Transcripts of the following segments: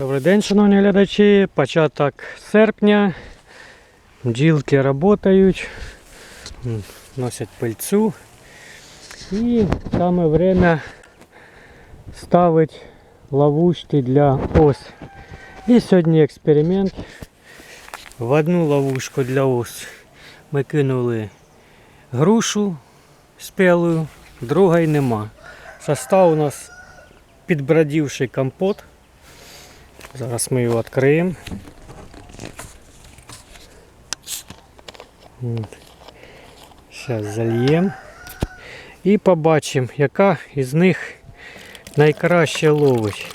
Добрий день, шановні глядачі. Початок серпня. Бджілки працюють, носять пильцю. І саме время ставити ловушки для ос. І сьогодні експеримент. В одну ловушку для ос ми кинули грушу спелую, другої нема. Состав у нас підбродівший компот. Зараз ми його відкриємо. Зараз зальємо. І побачимо, яка із них найкраще ловить.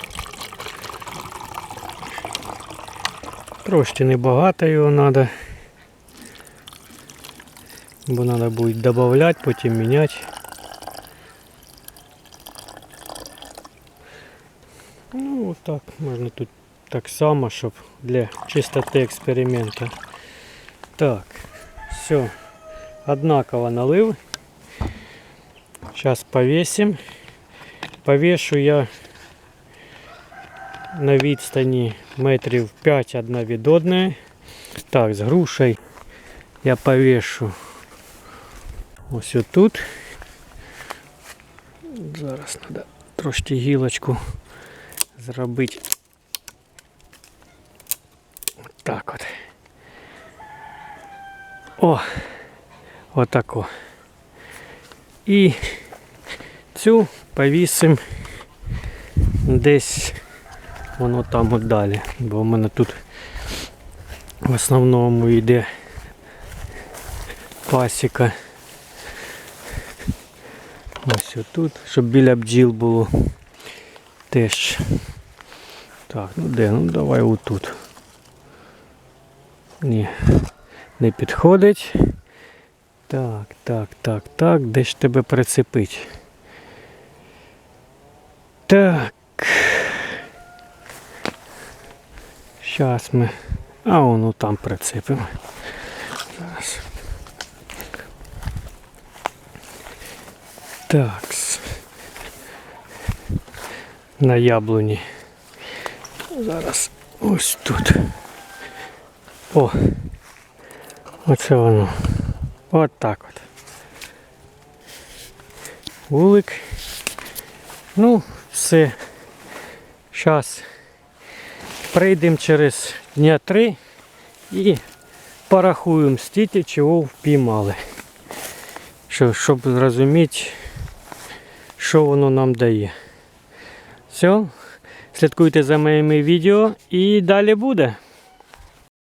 Трошки небагато його треба. Бо треба буде додавати, потім міняти. Ну, так, можна тут так само, щоб для чистоти експерименту. Так, все. Однаково налив. Сейчас повесим. Повешу я на відстані метрів 5 одна від одної. Так, з грушею я повешу ось тут. Зараз треба трошки гілочку зробити. Так от. О! Отако. І цю повісимо десь воно там от далі. Бо в мене тут в основному йде пасіка. Ось отут, щоб біля бджіл було теж. Так, ну де? Ну давай отут. Ні, не підходить. Так, так, так, так, де ж тебе прицепить? Так. Зараз ми. А воно там прицепимо. Зараз. Так. На яблуні. Зараз ось тут. О! Оце воно. От так от. Вулик. Ну, все. Зараз прийдемо через дня три і порахуємо стільки, чого впіймали. Що, щоб зрозуміти, що воно нам дає. Все. Слідкуйте за моїми відео і далі буде.